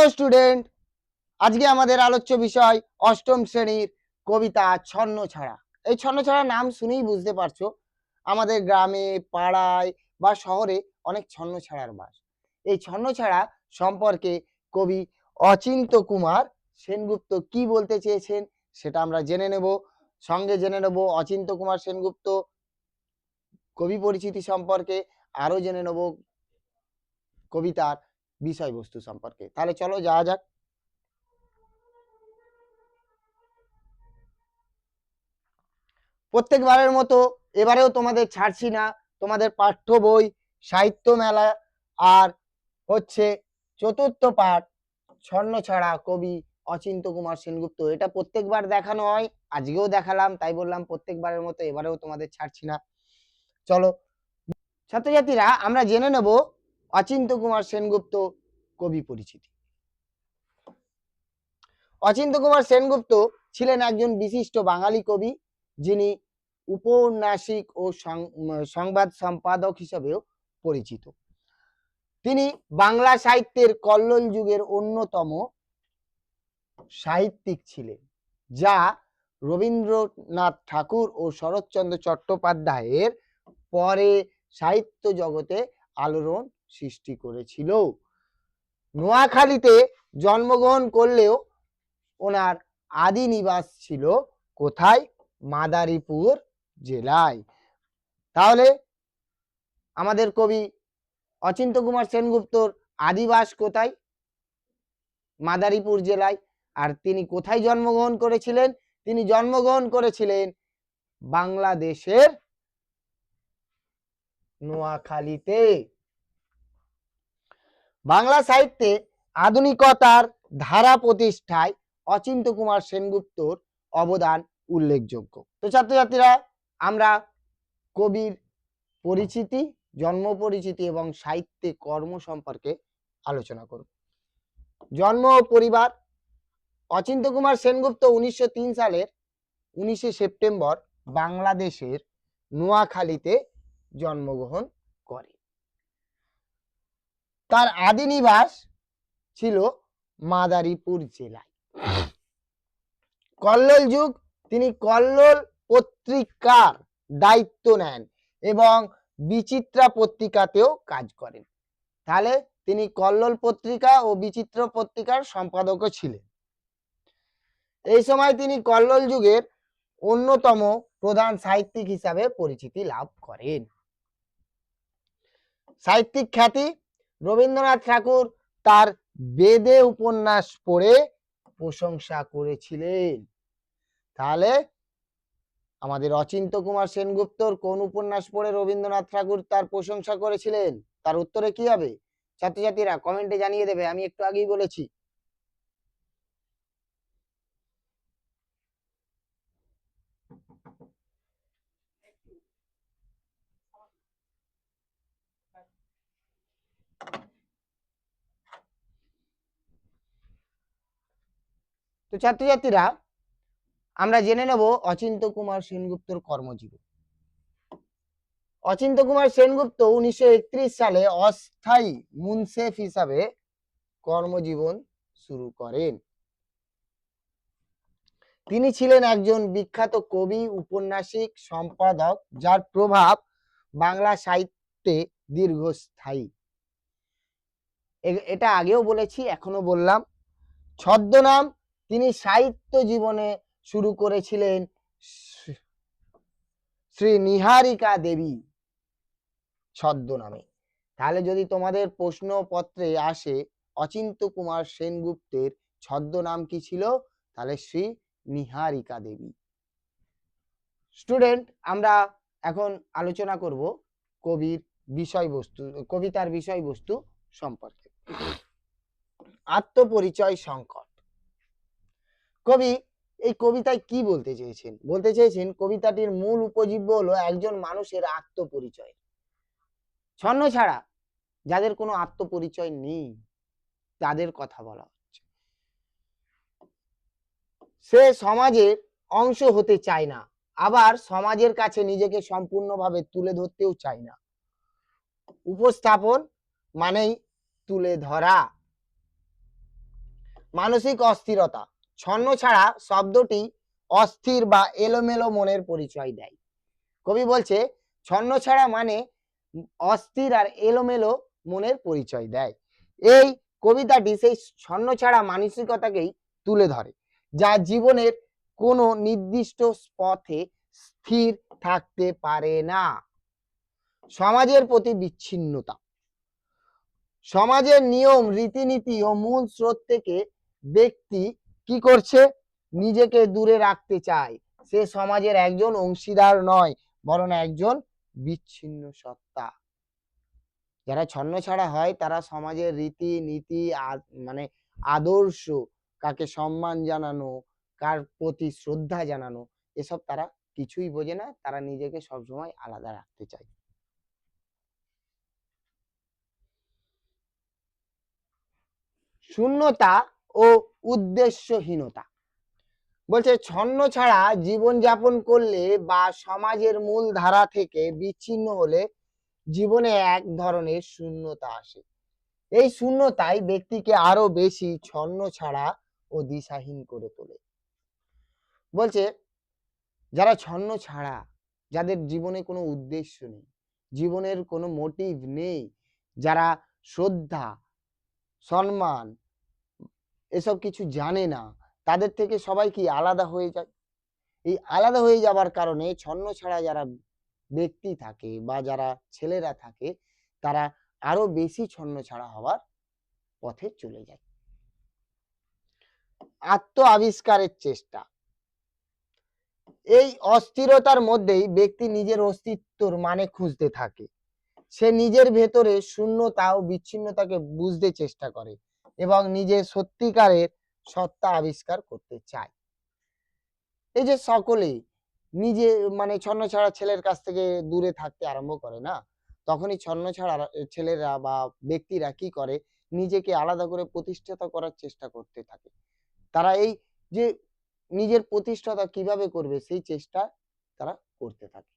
Hello student আজকে আমাদের আলোচ্য বিষয় অষ্টম শ্রেণির কবিতা ছন্ন ছাড়া। এই ছন্ন ছাড়া নাম শুনেই বুঝতে পারছ, আমাদের গ্রামে, পাড়ায় বা শহরে অনেক ছন্ন ছাড়ার বাস। এই ছন্ন ছাড়া সম্পর্কে কবি অচিন্ত কুমার সেনগুপ্ত কি বলতে চেয়েছেন সেটা আমরা জেনে নেব। সঙ্গে জেনে নেব অচিন্ত কুমার সেনগুপ্ত কবি পরিচিতি সম্পর্কে আরও জেনে নেব কবিতার বিষয়বস্তু সম্পর্কে। তাহলে চলো যাওয়া যাক। প্রত্যেকবারের মতো এবারেও তোমাদের ছাড়ছি না। তোমাদের পাঠ্য বই, সাহিত্য মেলা আর হচ্ছে চতুর্থ পাঠ ছন্ন ছাড়া কবি অচিন্ত কুমার সেনগুপ্ত। এটা প্রত্যেকবার দেখানো হয়, আজকেও দেখালাম, তাই বললাম প্রত্যেকবারের মতো এবারেও তোমাদের ছাড়ছি না। চলো, ছাত্রছাত্রীরা, আমরা জেনে নেব অচিন্ত কুমার সেনগুপ্ত কবি পরিচিতি। অচিন্ত কুমার সেনগুপ্ত ছিলেন একজন বিশিষ্ট বাঙালি কবি, যিনি উপন্যাসিক ও সংবাদ সম্পাদক হিসেবেও পরিচিত। তিনি বাংলা সাহিত্যের কল্লোল যুগের অন্যতম সাহিত্যিক ছিলেন, যা রবীন্দ্রনাথ ঠাকুর ও শরৎচন্দ্র চট্টোপাধ্যায়ের পরে সাহিত্য জগতে আলোড়ন সৃষ্টি করেছিল। নোয়াখালীতে জন্মগ্রহণ করলেও ওনার আদি নিবাস ছিল কোথায়? মাদারীপুর জেলায়। তাহলে আমাদের কবি অচিন্ত কুমার সেনগুপ্তর আদিবাস কোথায়? মাদারীপুর জেলায়। আর তিনি কোথায় জন্মগ্রহণ করেছিলেন? তিনি জন্মগ্রহণ করেছিলেন বাংলাদেশের নোয়াখালীতে। বাংলা সাহিত্যে আধুনিকতার ধারা প্রতিষ্ঠায় অচিন্ত কুমার সেনগুপ্তর অবদান উল্লেখযোগ্য। তো ছাত্রছাত্রীরা, আমরা কবির পরিচিতি, জন্ম পরিচিতি এবং সাহিত্যে কর্ম সম্পর্কে আলোচনা করব। জন্ম ও পরিবার, অচিন্ত কুমার সেনগুপ্ত উনিশশো তিন সালের উনিশে সেপ্টেম্বর বাংলাদেশের নোয়াখালীতে জন্মগ্রহণ তার আদি নিবাস ছিল মাদারীপুর জেলায়। কল্লোল যুগ, তিনি কল্লোল পত্রিকার দায়িত্ব নেন এবং বিচিত্রা পত্রিকাতেও কাজ করেন। তাহলে তিনি কল্লোল পত্রিকা ও বিচিত্র পত্রিকার সম্পাদকও ছিলেন। এই সময় তিনি কল্লোল যুগের অন্যতম প্রধান সাহিত্যিক হিসাবে পরিচিতি লাভ করেন। সাহিত্যিক খ্যাতি রবীন্দ্রনাথ ঠাকুর তার বেদে উপন্যাস পড়ে প্রশংসা করেছিলেন। তাহলে আমাদের অচিন্ত কুমার সেনগুপ্তর কোন উপন্যাস পড়ে রবীন্দ্রনাথ ঠাকুর তার প্রশংসা করেছিলেন? তার উত্তরে কি হবে? ছাত্রছাত্রীরা কমেন্টে জানিয়ে দেবে, আমি একটু আগেই বলেছি। তো ছাত্রছাত্রীরা, আমরা জেনে নেব অচিন্ত কুমার সেনগুপ্তর কর্মজীবন। অচিন্ত কুমার সেনগুপ্ত উনিশশো একত্রিশ সালে অস্থায়ী মুনসেফ হিসাবে কর্মজীবন শুরু করেন। তিনি ছিলেন একজন বিখ্যাত কবি, উপন্যাসিক, সম্পাদক, যার প্রভাব বাংলা সাহিত্যে দীর্ঘস্থায়ী। এটা আগেও বলেছি এখনও বললাম। ছদ্মনাম তিনি সাহিত্য জীবনে শুরু করেছিলেন শ্রী- নিহারিকা দেবী ছদ্মনামে তাহলে যদি তোমাদের প্রশ্নপত্রে আসে অচিন্ত কুমার সেনগুপ্তের ছদ্মনাম কি ছিল? তাহলে শ্রী নিহারিকা দেবী। স্টুডেন্ট, আমরা এখন আলোচনা করব কবির বিষয়বস্তু, কবিতার বিষয়বস্তু সম্পর্কে। আত্মপরিচয় সংকট। কবি এই কবিতায় কি বলতে চেয়েছেন? বলতে চেয়েছেন কবিতাটির মূল উপজীব্য হলো একজন মানুষের আত্মপরিচয়। ছন্ন ছাড়া যাদের কোনো আত্মপরিচয় নেই, তাদের কথা বলা হচ্ছে। সে সমাজের অংশ হতে চায় না, আবার সমাজের কাছে নিজেকে সম্পূর্ণভাবে তুলে ধরতেও চায় না। উপস্থাপন মানেই তুলে ধরা। মানসিক অস্থিরতা ছন্ন ছাড়া শব্দটি অস্থির বা এলোমেলো মনের পরিচয় দেয়। কবি বলছে, ছন্ন ছাড়া মানে অস্থির আর এলোমেলো মনের পরিচয় দেয়। এই কবিতাটি সেই ছন্ন ছাড়া মানসিকতাকেই তুলে ধরে, যা জীবনের কোনো নির্দিষ্ট পথে স্থির থাকতে পারে না। সমাজের প্রতি বিচ্ছিন্নতা। সমাজের নিয়ম, রীতিনীতি ও মূল স্রোত থেকে ব্যক্তি কি করছে? নিজেকে দূরে রাখতে চায়। সে সমাজের একজন অংশীদার নয়, বরং একজন বিচ্ছিন্ন সত্তা। যারা ছন্ন ছাড়া হয়, তারা সমাজের রীতি, নীতি মানে আদর্শ, কাকে সম্মান জানানো, কার প্রতি শ্রদ্ধা জানানো, এসব তারা কিছুই বোঝে না। তারা নিজেকে সবসময় আলাদা রাখতে চায়। শূন্যতা ও উদ্দেশ্যহীনতা। বলছে, ছন্ন ছাড়া জীবন যাপন করলে বা সমাজের মূল ধারা থেকে বিচ্ছিন্ন হলে জীবনে এক ধরনের শূন্যতা আসে। এই শূন্যতাই ব্যক্তিকে আরও বেশি ছন্ন ছাড়া ও দিশাহীন করে তোলে। বলছে, যারা ছন্ন ছাড়া, যাদের জীবনে কোনো উদ্দেশ্য নেই, জীবনের কোনো মোটিভ নেই, যারা শ্রদ্ধা, সম্মান এসব কিছু জানে না, তাদের থেকে সবাই কি আলাদা হয়ে যায়? এই আলাদা হয়ে যাবার কারণে ছন্ন ছাড়া যারা ব্যক্তি থাকে বা যারা ছেলেরা থাকে, তারা আরও বেশি ছন্ন ছাড়া হওয়ার পথে চলে যায়। আত্ম আবিষ্কারের চেষ্টা। এই অস্থিরতার মধ্যেই ব্যক্তি নিজের অস্তিত্বর মানে খুঁজতে থাকে। সে নিজের ভেতরে শূন্যতা ও বিচ্ছিন্নতাকে বুঝতে চেষ্টা করে। এবং নিজের সত্যিকারের সত্তা আবিষ্কার করতে চায়। এই যে সকলেই নিজে মানে ছন্ন ছাড়া ছেলের কাছ থেকে দূরে থাকতে আরম্ভ করে না? তখনই ছন্ন ছাড়া ছেলেরা বা ব্যক্তিরা কি করে? নিজেকে আলাদা করে প্রতিষ্ঠিত করার চেষ্টা করতে থাকে। তারা এই যে নিজের প্রতিষ্ঠাতা কীভাবে করবে সেই চেষ্টা তারা করতে থাকে।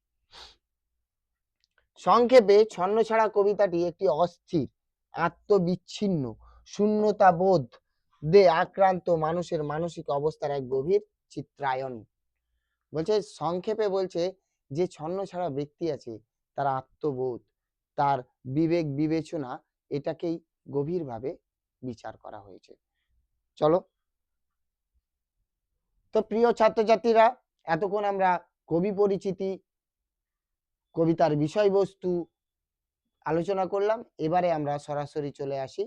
সংক্ষেপে ছন্ন ছাড়া কবিতাটি একটি অস্থির, আত্মবিচ্ছিন্ন শূন্যতা বোধ দে আক্রান্ত মানুষের মানসিক অবস্থার এক গভীর চিত্রায়ন। বলছে, সংক্ষেপে বলছে যে ছন্ন ছাড়া ব্যক্তি আছে, তার আত্মবোধ, তার বিবেক বিবেচনা এটাকেই গভীরভাবে বিচার করা হয়েছে। চলো। তো প্রিয় ছাত্রছাত্রীরা, এতক্ষণ আমরা কবি পরিচিতি, কবিতার বিষয়বস্তু আলোচনা করলাম। এবারে আমরা সরাসরি চলে আসি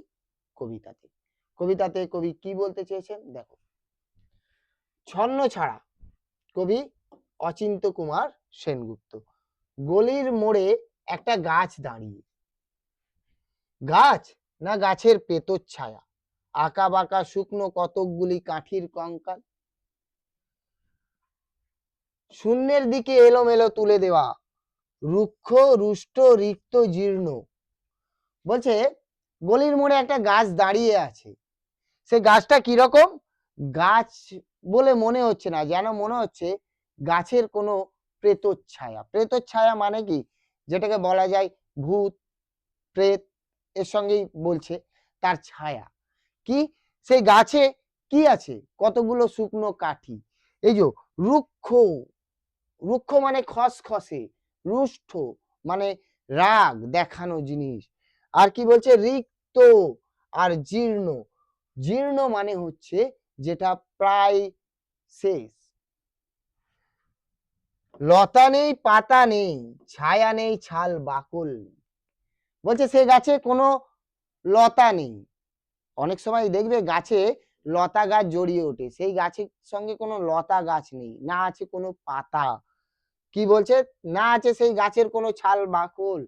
কবিতাতে। কবিতাতে কবি কি বলতে চেয়েছেন? দেখো। ছন্ন ছাড়া কবি অচিন্ত কুমার সেনগুপ্ত। গলির মোড়ে একটা গাছ দাঁড়িয়ে। গাছ না গাছের পেতর ছায়া? আঁকা বাঁকা শুকনো কতকগুলি কাঠির কঙ্কাল? শূন্যের দিকে এলোমেলো তুলে দেওয়া রুক্ষ, রুষ্ট, রিক্ত, জীর্ণ। বলছে গলির মোড়ে একটা গাছ দাঁড়িয়ে আছে। সে গাছটা কীরকম? গাছ বলে মনে হচ্ছে না, যেন মনে হচ্ছে গাছের কোনো প্রেতচ্ছায়া। প্রেতচ্ছায়া মানে কি? যেটাকে বলা যায় ভূত, প্রেত, এর সঙ্গেই বলছে তার ছায়া। কি? সেই গাছে কি আছে? কতগুলো শুকনো কাঠি। এই যে রুক্ষ রুক্ষ মানে খসখসে রুষ্ট মানে রাগ দেখানো জিনিস। আর কি বলছে? রিক্ত আর জীর্ণ। জীর্ণ মানে হচ্ছে যেটা প্রায় শেষ। লতা নেই, পাতা নেই, ছায়া নেই, ছাল বাকল বলছে, সে গাছে কোনো লতা নেই। অনেক সময় দেখবে গাছে লতা গাছ জড়িয়ে ওঠে। সেই গাছের সঙ্গে কোনো লতা গাছ নেই, না আছে কোনো পাতা। কি বলছে? না আছে সেই গাছের কোনো ছাল বাকল।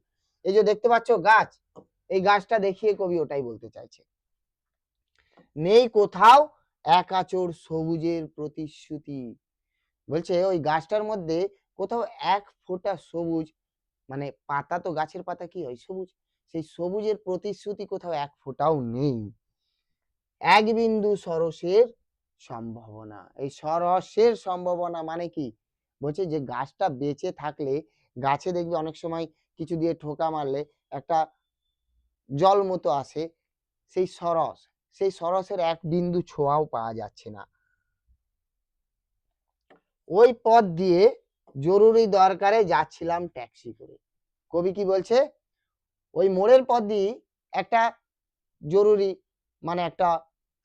এই যে দেখতে পাচ্ছ গাছ এই গাছটা দেখিয়ে কবি ওটাই বলতে চাইছে। নেই কোথাও এক আচর সবুজের প্রতিশ্রুতি। বলছে ওই গাছটার মধ্যে কোথাও এক ফোঁটা সবুজ মানে পাতা তো গাছের পাতা কি হয়? সবুজ। সেই সবুজের প্রতিশ্রুতি কোথাও এক ফোঁটাও নেই। এক বিন্দু সরসের সম্ভাবনা। এই সরসের সম্ভাবনা মানে কি? বলছে যে গাছটা বেঁচে থাকলে, গাছে দেখবে অনেক সময় কিছু দিয়ে ঠোকা মারলে একটা জল মতো আসে, সেই সরস, সেই সরসের এক বিন্দু ছোঁয়াও পাওয়া যাচ্ছে না। ওই পথ দিয়ে জরুরি দরকারে যাচ্ছিলাম ট্যাক্সি করে। কবি কি বলছে? ওই মোড়ের পথ দিয়ে একটা জরুরি মানে একটা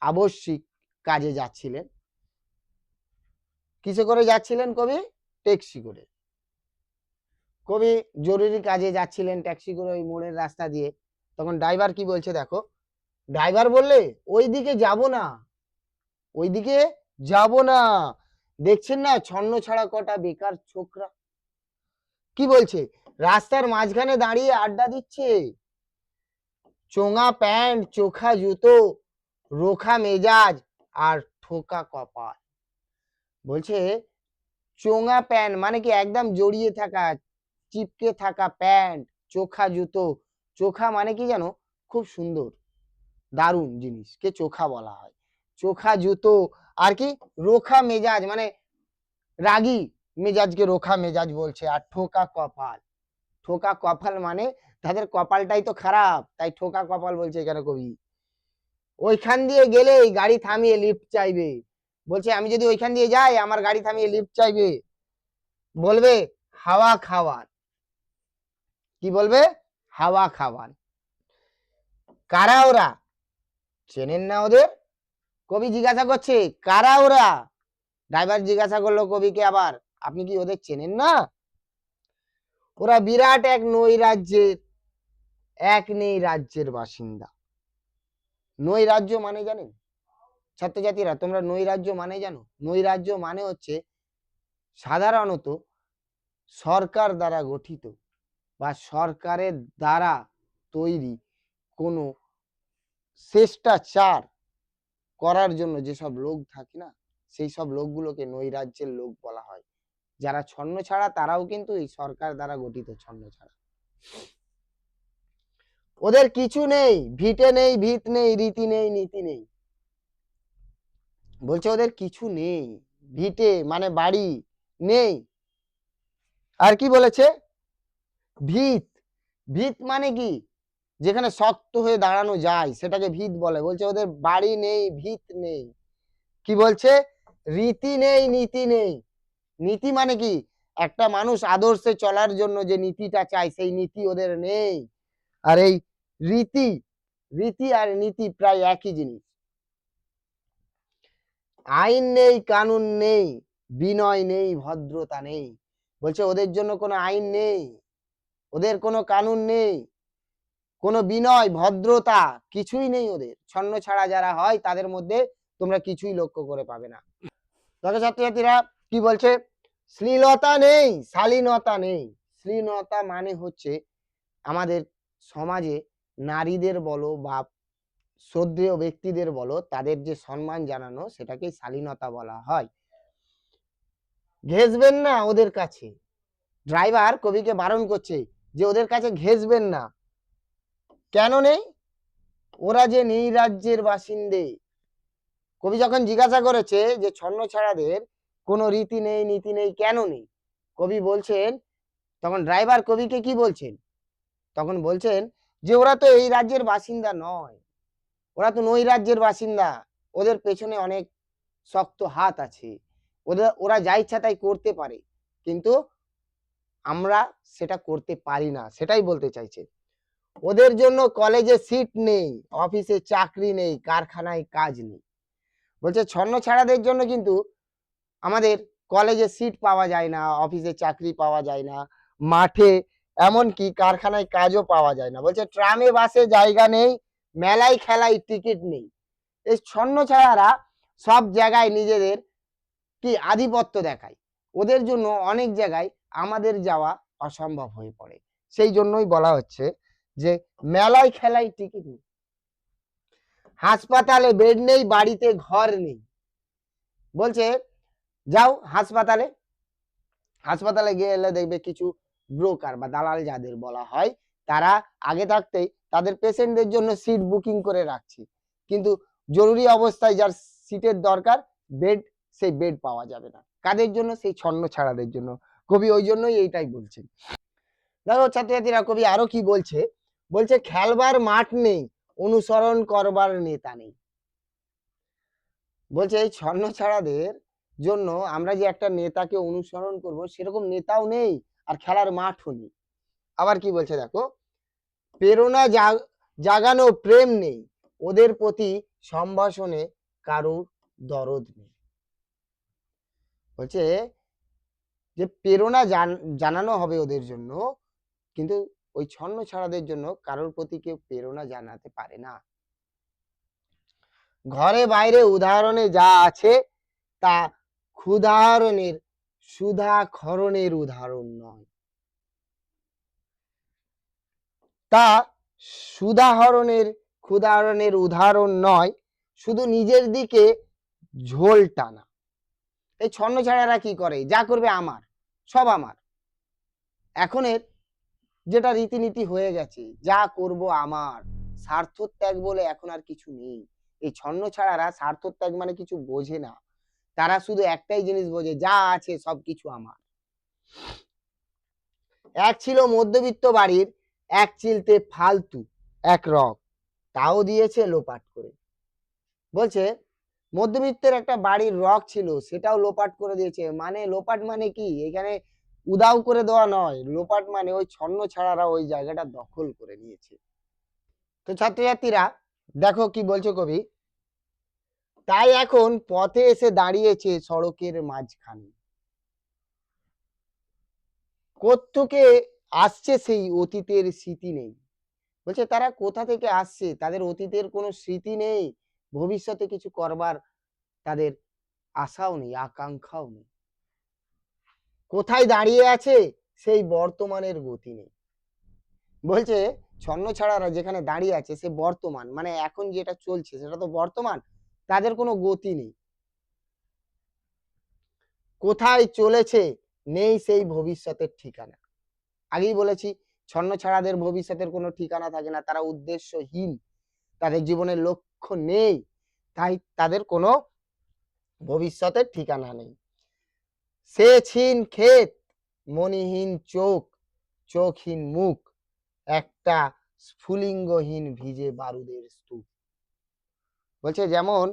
আবশ্যিক কাজে যাচ্ছিলেন। কিসে করে যাচ্ছিলেন কবি? ট্যাক্সি করে। কবি জরুরি কাজে যাচ্ছিলেন ট্যাক্সি করে ওই মোড়ের রাস্তা দিয়ে। তখন ড্রাইভার কি বলছে দেখো ড্রাইভার বললে ওই দিকে যাব না, ওইদিকে যাব না, দেখছেন না ছন্ন ছাড়া কটা বেকার ছোকরা? কি বলছে? রাস্তার মাঝখানে দাঁড়িয়ে আড্ডা দিচ্ছে। চোঙা প্যান্ট, চোখা জুতো, রোখা মেজাজ আর ঠোকা কপাল। বলছে, চোঙা প্যান্ট মানে কি একদম জড়িয়ে থাকা, চিপকে থাকা প্যান্ট, চোখা জুতো চোখা মানে কি জানো? খুব সুন্দর, দারুণ জিনিসকে চোখা বলা হয়। চোখা জুতো আর কি রোখা মেজাজ মানে রাগী মেজাজকে রোখা মেজাজ বলছে আর ঠোকা কপাল। ঠোকা কপাল মানে তাদের কপালটাই তো খারাপ, তাই ঠোকা কপাল বলছে এখানে কবি। ওইখান দিয়ে গেলেই গাড়ি থামিয়ে লিফট চাইবে। বলছে, আমি যদি ওইখান দিয়ে যাই, আমার গাড়ি থামিয়ে লিফট চাইবে। বলবে, হাওয়া খাওয়ার। কি বলবে? হাওয়া খাওয়ান। কারা ওরা? চেনেন না ওদের? কবি জিজ্ঞাসা করছে, কারা ওরা? ড্রাইভার জিজ্ঞাসা করল কবিকে আবার, আপনি কি ওদের চেনেন না? ওরা বিরাট এক নৈ রাজ্যের, এক নেই রাজ্যের বাসিন্দা। নৈ রাজ্য মানে জানেন? ছাত্রছাত্রীরা, তোমরা নৈ রাজ্য মানে জানো? নৈ রাজ্য মানে হচ্ছে সাধারণত সরকার দ্বারা গঠিত। বা সরকারের দ্বারা তৈরি কোনো চেষ্টাচার করার জন্য যেসব লোক থাকে না, সেই সব লোকগুলোকে নৈরাজ্যের লোক বলা হয়। যারা ছন্ন ছাড়া, তারাও কিন্তু এই সরকার দ্বারা গঠিত ছন্ন ছাড়া। ওদের কিছু নেই, ভিটে নেই, ভিত নেই, রীতি নেই, নীতি নেই। বলছে ওদের কিছু নেই, ভিটে মানে বাড়ি নেই। আর কি বলেছে? ভিত। ভিত মানে কি? যেখানে শক্ত হয়ে দাঁড়ানো যায়, সেটাকে ভিত বলে। বলছে ওদের বাড়ি নেই, ভিত নেই। কি বলছে? রীতি নেই, নীতি নেই। নীতি মানে কি? একটা মানুষ আদর্শে চলার জন্য যে নীতিটা চায়, সেই নীতি ওদের নেই। আর এই রীতি রীতি আর নীতি প্রায় একই জিনিস। আইন নেই, কানুন নেই, বিনয় নেই, ভদ্রতা নেই। বলছে ওদের জন্য কোনো আইন নেই। ওদের কোনো কানুন নেই, কোনো বিনয়, ভদ্রতা কিছুই নেই ওদের। ছন্ন ছাড়া যারা হয়, তাদের মধ্যে তোমরা কিছুই লক্ষ্য করে পাবে না। দেখো ছাত্রছাত্রীরা কি বলছে? শ্লীলতা নেই, শালীনতা নেই। শ্লীলতা মানে হচ্ছে আমাদের সমাজে নারীদের বলো বা শ্রদ্ধেয় ব্যক্তিদের বলো, তাদের যে সম্মান জানানো সেটাকে শালীনতা বলা হয়। ঘেসবেন না ওদের কাছে। ড্রাইভার কবিকে বারণ করছে যে ওদের কাছে ঘেসবেন না। কেন নেই? ওরা যে নেই রাজ্যের বাসিন্দে। কবি যখন জিজ্ঞাসা করেছে যে ছন্ন ছাড়াদের কোনো রীতি নেই, নীতি নেই, কেন নেই? কবি বলছেন, তখন ড্রাইভার কবিকে কি বলছেন? তখন বলছেন যে ওরা তো এই রাজ্যের বাসিন্দা নয়। ওরা তো নই রাজ্যের বাসিন্দা। ওদের পেছনে অনেক শক্ত হাত আছে। ওদের, ওরা যা ইচ্ছা তাই করতে পারে। কিন্তু আমরা সেটা করতে পারি না, সেটাই বলতে চাইছে। ওদের জন্য কলেজে সিট নেই অফিসে চাকরি নেই, কারখানায় কাজ নেই। বলছে ছন্ন ছাড়াদের জন্য কিন্তু আমাদের কলেজে সিট পাওয়া যায় না অফিসে চাকরি পাওয়া যায় না, মাঠে এমনকি কারখানায় কাজও পাওয়া যায় না। বলছে ট্রামে, বাসে জায়গা নেই, মেলায় খেলায় টিকিট নেই। এই ছন্ন ছাড়ারা সব জায়গায় নিজেদের কি আধিপত্য দেখায়? ওদের জন্য অনেক জায়গায় আমাদের যাওয়া অসম্ভব হয়ে পড়ে। সেই জন্যই বলা হচ্ছে যে, মেলায় খেলায় টিকিট নেই। হাসপাতালে বেড নেই, বাড়িতে ঘর নেই। বলছে, যাও হাসপাতালে। হাসপাতালে গেলে দেখবে কিছু ব্রোকার বা দালাল যাদের বলা হয়, তারা আগে থাকতেই তাদের পেশেন্টদের জন্য সিট বুকিং করে রাখছে। কিন্তু জরুরি অবস্থায় যার সিটের দরকার বেড সেই বেড পাওয়া যাবে না। কাদের জন্য? সেই ছন্ন ছাড়াদের জন্য। কবি ওই জন্যই এইটাই বলছেন। দেখো ছাত্রছাত্রীরা, কবি আরও কি বলছে? বলছে, খেলবার মাঠ নেই, অনুসরণ করবার নেতা নেই। বলছে, এই ছন্নছাড়াদের জন্য আমরা যে একটা নেতাকে অনুসরণ করব, সেরকম নেতাও নেই আর খেলার মাঠও নেই। আবার কি বলছে দেখো? প্রেরণা জাগানো প্রেম নেই, ওদের প্রতি সম্ভাষণে কারুর দরদ নেই। বলছে যে প্রেরণা জানানো হবে ওদের জন্য, কিন্তু ওই ছন্ন ছাড়াদের জন্য কারোর প্রতি কেউ প্রেরণা জানাতে পারে না। ঘরে বাইরে উদাহরণে যা আছে, তা ক্ষুধাহরণের সুধা খরণের উদাহরণ নয়। তা সুধাহরণের ক্ষুধাহরণের উদাহরণ নয়, শুধু নিজের দিকে ঝোল টানা। এই ছন্ন ছাড়ারা কি করে? যা করবে আমার, সব আমার। এখনের যেটা রীতিনীতি হয়ে গেছে, যা করব আমার স্বার্থ ত্যাগ বলে এখন আর কিছু নেই। এই ছন্ন ছাড়ারা স্বার্থ ত্যাগ মানে কিছু বোঝে না। তারা শুধু একটাই জিনিস বোঝে, যা আছে সবকিছু আমার। এক ছিল মধ্যবিত্ত বাড়ির, এক চিলতে ফালতু, এক রক তাও দিয়েছে লোপাট করে। বলছে মধ্যবিত্তের একটা বাড়ির রক ছিল, সেটাও লোপাট করে দিয়েছে। মানে লোপাট মানে কি? এখানে উদাও করে দেওয়া নয়। লোপাট মানে ওই ছন্ন ছাড়ারা ওই জায়গাটা দখল করে নিয়েছে। তো ছাত্রছাত্রীরা, দেখো কি বলছে কবি? তাই এখন পথে এসে দাঁড়িয়েছে সড়কের মাঝখানে। কোত্থেকে আসছে সেই অতীতের স্মৃতি নেই। বলছে, তারা কোথা থেকে আসছে? তাদের অতীতের কোনো স্মৃতি নেই? ভবিষ্যতে কিছু করবার তাদের আশাও নেই, আকাঙ্ক্ষাও নেই। কোথায় দাঁড়িয়ে আছে সেই বর্তমানের গতি নেই। বলছে, ছন্ন ছাড়ারা যেখানে দাঁড়িয়ে আছে সে বর্তমান মানে এখন যেটা চলছে সেটা তো বর্তমান, তাদের কোনো গতি নেই। কোথায় চলেছে নেই সেই ভবিষ্যতের ঠিকানা। আগেই বলেছি, ছন্ন ছাড়াদের ভবিষ্যতের কোনো ঠিকানা থাকে না, তারা উদ্দেশ্যহীন। তাদের জীবনের লক্ষ্য নেই, তাই তাদের কোনো ভবিষ্যতের ঠিকানা নেই। সে ছিন ক্ষেত মনিহীন চোখ, চোখহীন মুখ, একটা স্ফুলিঙ্গহীন ভিজে বারুদের স্তূপ। বলছে, যেমন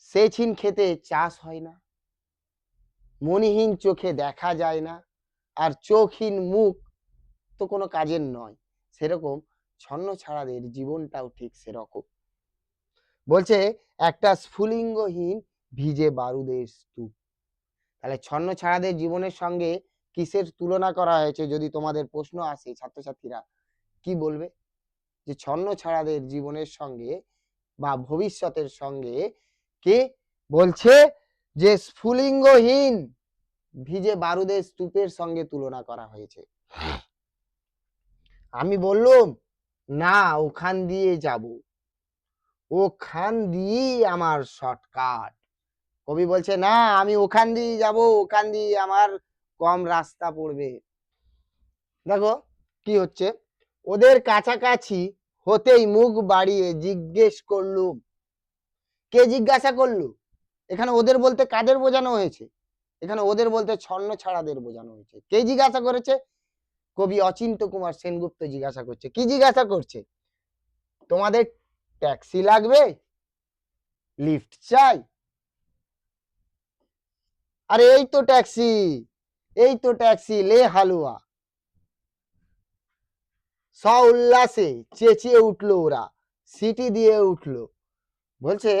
সে ছিন খেতে চাষ হয় না মনিহীন চোখে দেখা যায় না, আর চোখহীন মুখ তো কোনো কাজের নয়। সেরকম ছন্ন ছাড়াদের জীবনটাও ঠিক সেরকম। বলছে একটা স্ফুলিঙ্গহীন ভিজে বারুদের স্তূপ। তাহলে ছন্ন ছাড়াদের জীবনের সঙ্গে কিসের তুলনা করা হয়েছে যদি তোমাদের প্রশ্ন আসে ছাত্রছাত্রীরা? কি বলবে? যে ছন্ন ছাড়াদের জীবনের সঙ্গে বা ভবিষ্যতের সঙ্গে কে বলছে যে স্ফুলিঙ্গহীন ভিজে বারুদের স্তূপের সঙ্গে তুলনা করা হয়েছে? আমি বললুম না ওখান দিয়ে যাব। ওখান দিয়েই আমার শর্টকাট কবি বলছে, না, আমি ওখান দিয়ে যাব, ওখান দিয়ে আমার কম রাস্তা পড়বে। দেখো কি হচ্ছে। ওদের কাছাকাছি হতেই মুখ বাড়িয়ে জিজ্ঞেস করলুম কে জিজ্ঞাসা করল? এখানে ওদের বলতে কাদের বোঝানো হয়েছে? এখানে ওদের বলতে ছন্ন ছাড়াদের বোঝানো হয়েছে। কে জিজ্ঞাসা করেছে? কবি অচিন্ত কুমার সেনগুপ্ত জিজ্ঞাসা করছে। কি জিজ্ঞাসা করছে? তোমাদের ট্যাক্সি লাগবে, লিফট চাই। আরে এই তো ট্যাক্সি, এই তো ট্যাক্সি, লে হালুয়া। স উল্লাসে চেঁচিয়ে উঠল ওরা, সিটি দিয়ে উঠল। বলছে,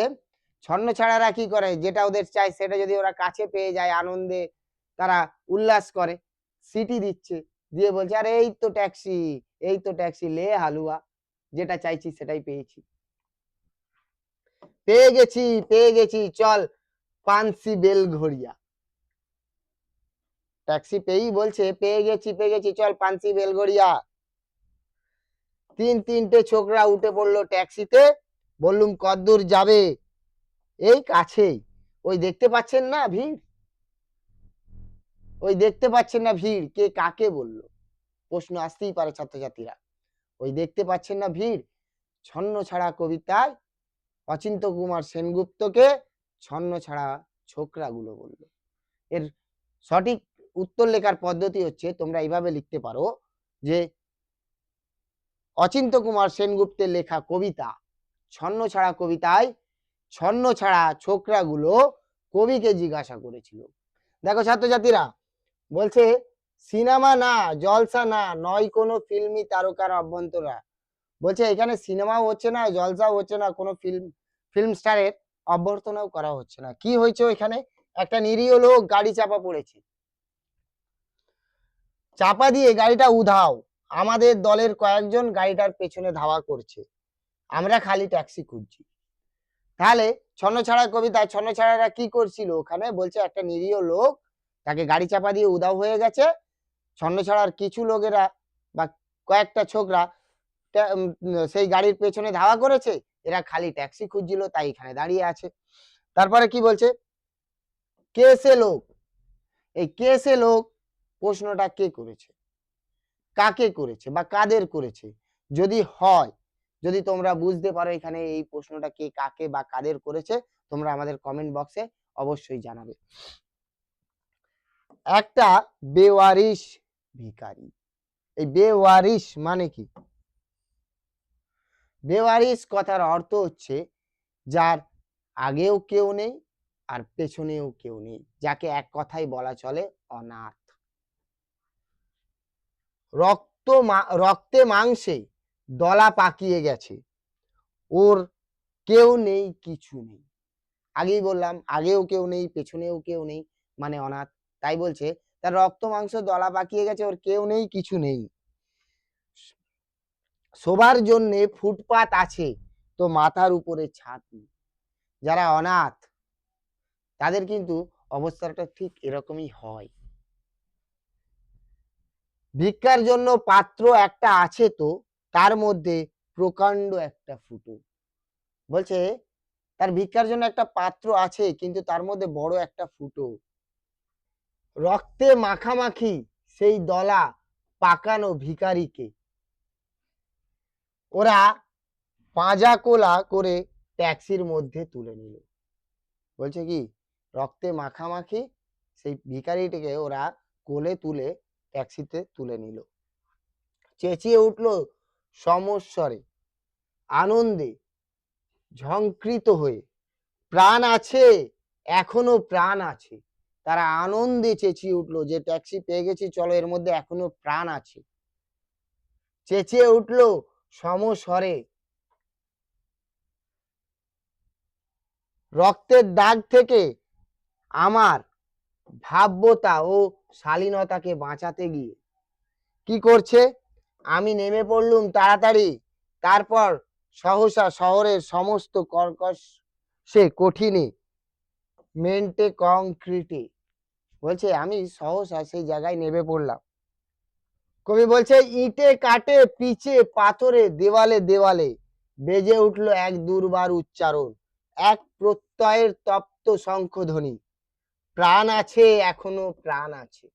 ছন্ন ছাড়ারা কি করে? যেটা ওদের চাই, সেটা যদি ওরা কাছে পেয়ে যায় আনন্দে, তারা উল্লাস করে। সিটি দিচ্ছে, দিয়ে বলছে, আরে এই তো ট্যাক্সি, এই তো ট্যাক্সি, লে হালুয়া। যেটা চাইছি সেটাই পেয়েছি। পেয়ে গেছি পেয়ে গেছি, চল, পানসি বেল ঘড়িয়া। ট্যাক্সি পেয়েই বলছে, পেয়ে গেছি পেয়ে গেছি, চল, পানসি বেলগড়িয়া তিন তিনটে ছোকরা উঠে পড়ল ট্যাক্সিতে, বললুম, কদ্দূর যাবে? এই কাছেই। ওই দেখতে পাচ্ছেন না ভিড়? ওই দেখতে পাচ্ছেন না ভিড়? কে কাকে বলল? প্রশ্ন আসতেই পারে ছাত্রছাত্রীরা। ওই দেখতে পাচ্ছেন না ভিড়? ছন্ন ছাড়া কবিতায় অচিন্ত কুমার সেনগুপ্তকে ছন্ন ছাড়া ছোকরাগুলো বলল। এর সঠিক উত্তর লেখার পদ্ধতি হচ্ছে, তোমরা এইভাবে লিখতে পারো যে, অচিন্ত কুমার সেনগুপ্তের লেখা কবিতা, ছন্ন ছাড়া কবিতায় ছন্ন ছাড়া ছোকরাগুলো কবিকে জিজ্ঞাসা করেছিল। দেখো ছাত্রছাত্রীরা, বলছে, সিনেমা না, জলসা না, নয় কোনো ফিল্মি তারকার অভ্যন্তরা। বলছে এখানে সিনেমাও হচ্ছে না, জলসাও হচ্ছে না, কোনো ফিল্ম ফিল্ম স্টারের অভ্যর্থনাও করা হচ্ছে না। কি হয়েছে এখানে একটা নিরীহ লোক গাড়ি চাপা পড়েছে। চাপা দিয়ে গাড়িটা উধাও। আমাদের দলের কয়েকজন গাড়িটার পেছনে ধাওয়া করছে। আমরা খালি ট্যাক্সি খুঁজছি। তাহলে ছন্নছাড়া কবিতায় ছন্নছাড়ারা কি করছিল ওখানে? বলছে একটা নিরীহ লোক তাকে গাড়ি চাপা দিয়ে উধাও হয়ে গেছে। ছন্নছাড়ার কিছু লোকেরা বা কয়েকটা ছোকরা সেই গাড়ির পেছনে ধাওয়া করেছে, এরা খালি ট্যাক্সি খুঁজছিল, তাই এখানে দাঁড়িয়ে আছে। তারপরে কি বলছে? কে সে লোক? এই কে সে লোক? প্রশ্নটা কে করেছে? কাকে করেছে বা কাদের করেছে? যদি হয়, যদি তোমরা বুঝতে পারো এখানে এই প্রশ্নটা কে, কাকে বা কাদের করেছে, তোমরা আমাদের কমেন্ট বক্সে অবশ্যই জানাবে। একটা বেওয়ারিশ ভিখারি। এই বেওয়ারিশ মানে কি? বেওয়ারিশ কথার অর্থ হচ্ছে যার আগেও কেউ নেই আর পেছনেও কেউ নেই, যাকে এক কথাই বলা চলে অনাথ। রক্ত রক্তে মাংসে দলা পাকিয়ে গেছে, ওর কেউ নেই, কিছু নেই। আগেই বললাম, আগেও কেউ নেই, পেছনেও কেউ নেই মানে অনাথ। তাই বলছে, তার রক্ত মাংস দলা পাকিয়ে গেছে, ওর কেউ নেই, কিছু নেই। শোবার জন্যে ফুটপাত আছে, তো মাথার উপরে ছাদ যারা অনাথ, তাদের কিন্তু অবস্থাটা ঠিক এরকমই হয়। ভিক্ষার জন্য পাত্র একটা আছে তো, তার মধ্যে প্রকাণ্ড একটা ফুটো। বলছে, তার ভিক্ষার জন্য একটা পাত্র আছে, কিন্তু তার মধ্যে বড় একটা ফুটো। রক্তে মাখামাখি সেই দলা পাকানো ভিখারিকে ওরা পাঁজা কোলা করে ট্যাক্সির মধ্যে তুলে নিল। বলছে কি, রক্তে মাখামাখি সেই ভিখারিটিকে ওরা কোলে তুলে ট্যাক্সিতে তুলে নিল। চেঁচিয়ে উঠল সমস্বরে, আনন্দে, ঝংকৃত হয়ে, প্রাণ আছে, এখনও প্রাণ আছে। তারা আনন্দে চেঁচিয়ে উঠল যে ট্যাক্সি পেয়ে গেছি, চলো এর মধ্যে এখনও প্রাণ আছে। চেঁচিয়ে উঠল সমস্বরে। রক্তের দাগ থেকে আমার ভাব্যতা ও শালীনতাকে বাঁচাতে গিয়ে। কি করছে? আমি নেমে পড়লুম তাড়াতাড়ি। তারপর সহসা শহরের সমস্ত কর্কশ, সে কঠিনে মেন্টে কংক্রিটে। বলছে, আমি সহসা সেই জায়গায় নেমে পড়লাম। কবি বলছে, ইটে কাটে, পিছে পাথরে, দেওয়ালে দেওয়ালে। বেজে উঠল এক দুর্বার উচ্চারণ, এক প্রত্যয়ের তপ্ত শঙ্খধ্বনি। প্রাণ আছে, এখনও প্রাণ আছে।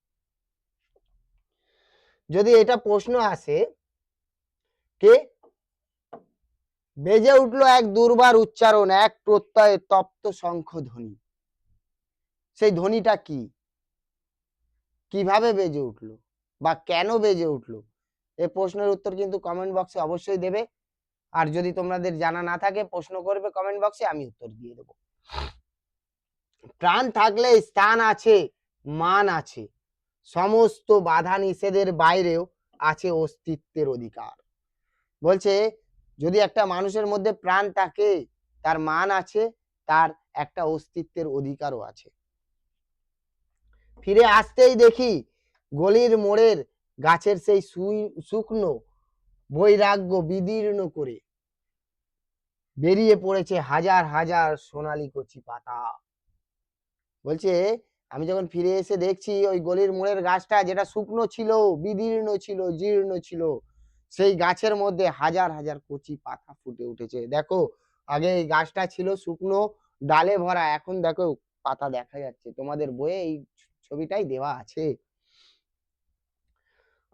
যদি এটা প্রশ্ন আসে, কে? বেজে উঠল এক দুর্বার উচ্চারণ, এক প্রত্যয়ে তপ্ত শঙ্খধ্বনি। সেই ধ্বনিটা কি? কীভাবে বেজে উঠল? বা কেন বেজে উঠল? এই প্রশ্নের উত্তর কিন্তু কমেন্ট বক্সে অবশ্যই দেবে। আর যদি তোমাদের জানা না থাকে, প্রশ্ন করবে কমেন্ট বক্সে আমি উত্তর দিয়ে দেবো। প্রাণ থাকলে স্থান আছে, মান আছে। সমস্ত বাধা নিষেধের বাইরেও আছে অস্তিত্বের অধিকার। বলছে, যদি একটা মানুষের মধ্যে প্রাণ থাকে, তার মান আছে, তার একটা অস্তিত্বের অধিকারও আছে। ফিরে আসতেই দেখি গলির মোড়ের গাছের সেই শুকনো বৈরাগ্য বিদীর্ণ করে বেরিয়ে পড়েছে হাজার হাজার সোনালী কচি পাতা। বলছে, আমি যখন ফিরে এসে দেখছি ওই গলির মোড়ের গাছটা যেটা শুকনো ছিল, বিদীর্ণ ছিল, জীর্ণ ছিল, সেই গাছের মধ্যে হাজার হাজার কচি পাতা ফুটে উঠেছে। দেখো, আগে এই গাছটা ছিল শুকনো, ডালে ভরা, এখন দেখো পাতা দেখা যাচ্ছে। তোমাদের বইয়ে এই ছবিটাই দেওয়া আছে।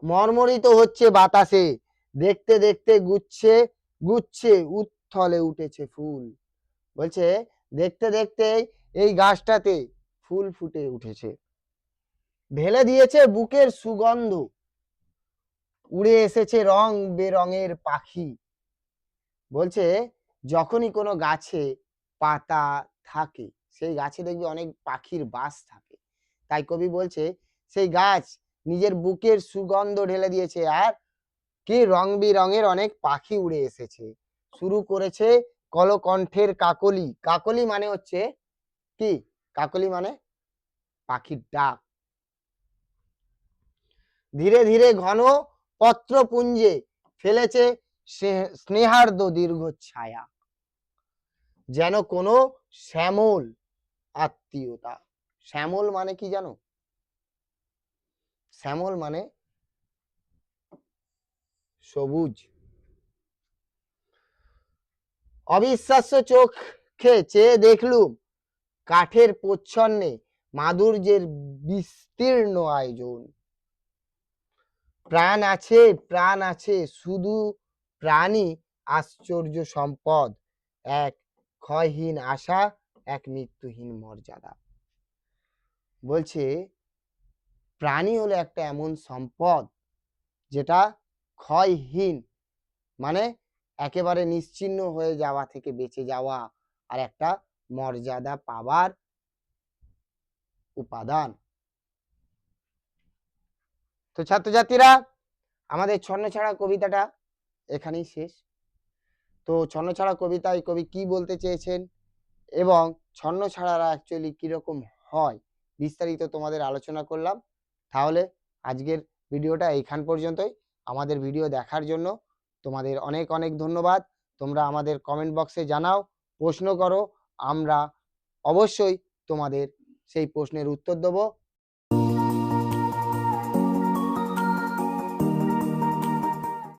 মর্মরিত হচ্ছে বাতাসে। দেখতে দেখতে গুচ্ছে গুচ্ছে, উত্থলে উঠেছে ফুল। বলছে, দেখতে দেখতে এই গাছটাতে ফুল ফুটে উঠেছে। ঢেলে দিয়েছে বুকের সুগন্ধ। উড়ে এসেছে রং বেরঙের পাখি। বলছে, যখনই কোনো গাছে পাতা থাকে, সেই গাছে দেখবে অনেক পাখির বাস থাকে। তাই কবি বলছে, সেই গাছ নিজের বুকের সুগন্ধ ঢেলে দিয়েছে আর কি রং বেরঙের অনেক পাখি উড়ে এসেছে। শুরু করেছে কলকণ্ঠের কাকলি। কাকলি মানে হচ্ছে কি? কাকলি মানে পাখির ডাক। ধীরে ধীরে ঘন পত্রপুঞ্জে ফেলেছে স্নে- স্নেহার্দ দীর্ঘ ছায়া। যেন কোনো শ্যামল আত্মীয়তা। শ্যামল মানে কি জানো? শ্যামল মানে সবুজ। অবিশ্বাস্য চোখে চেয়ে দেখলুম কাঠের প্রচ্ছন্নে মাধুর্যের বিস্তীর্ণ আয়োজন। প্রাণ আছে প্রাণ আছে, শুধু প্রাণী আশ্চর্য সম্পদ। এক ক্ষয়হীন আশা, এক মৃত্যুহীন মর্যাদা। বলছে প্রাণী হলো একটা এমন সম্পদ যেটা ক্ষয়হীন। মানে একেবারে নিশ্চিহ্ন হয়ে যাওয়া থেকে বেঁচে যাওয়া আর একটা মর্যাদা পাবার উপাদান। তো ছাত্রছাত্রীরা, আমাদের ছন্নছাড়া কবিতাটা এখানেই শেষ। তো ছন্নছাড়া কবিতায় কবি কি বলতে চেয়েছেন এবং ছন্নছাড়ারা অ্যাকচুয়ালি কীরকম হয়, বিস্তারিত তোমাদের আলোচনা করলাম। তাহলে আজকের ভিডিওটা এইখান পর্যন্তই। আমাদের ভিডিও দেখার জন্য তোমাদের অনেক অনেক ধন্যবাদ। তোমরা আমাদের কমেন্ট বক্সে জানাও, প্রশ্ন করো, আমরা অবশ্যই তোমাদের সেই প্রশ্নের উত্তর দেবো।